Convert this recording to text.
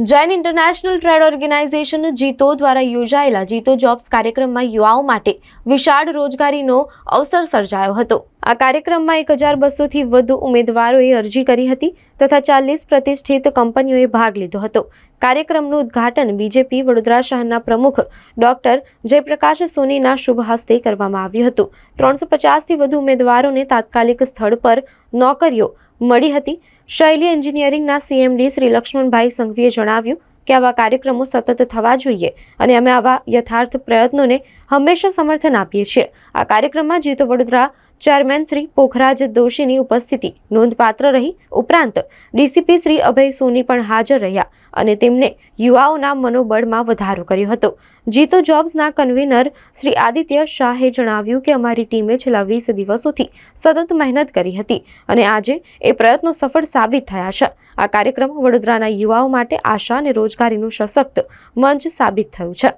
Jain international trade organization JITO દ્વારા યોજાયેલા જીતો jobs કાર્યક્રમમાં યુવાઓ માટે વિશાળ રોજગારીનો અવસર સર્જાયો હતો. આ કાર્યક્રમમાં એક હજાર બસોથી વધુ ઉમેદવારોએ અરજી કરી હતી તથા ચાલીસ પ્રતિષ્ઠિત કંપનીઓએ ભાગ લીધો હતો. કાર્યક્રમનું ઉદ્ઘાટન બીજેપી વડોદરા શહેરના પ્રમુખ ડોક્ટર જયપ્રકાશ સોનીના શુભ હસ્તે કરવામાં આવ્યું હતું. ત્રણસો પચાસથી વધુ ઉમેદવારોને તાત્કાલિક સ્થળ પર નોકરીઓ મળી હતી. શૈલી એન્જિનિયરિંગના સીએમડી શ્રી લક્ષ્મણભાઈ સંઘવીએ જણાવ્યું કે આવા કાર્યક્રમો સતત થવા જોઈએ અને અમે આવા યથાર્થ પ્રયત્નોને હંમેશા સમર્થન આપીએ છીએ. આ કાર્યક્રમમાં જીતો વડોદરા ચેરમેન શ્રી પોખરાજ દોશીની ઉપસ્થિતિ નોંધપાત્ર રહી. ઉપરાંત, ડીસીપી શ્રી અભય સોની પણ હાજર રહ્યા અને તેમણે યુવાઓના મનોબળમાં વધારો કર્યો હતો. જીતો જોબ્સના કન્વીનર શ્રી આદિત્ય શાહે જણાવ્યું કે અમારી ટીમે છેલ્લા વીસ દિવસોથી સતત મહેનત કરી હતી અને આજે એ પ્રયત્નો સફળ સાબિત થયા છે. આ કાર્યક્રમ વડોદરાના યુવાઓ માટે આશા અને રોજગારીનું સશક્ત મંચ સાબિત થયું છે.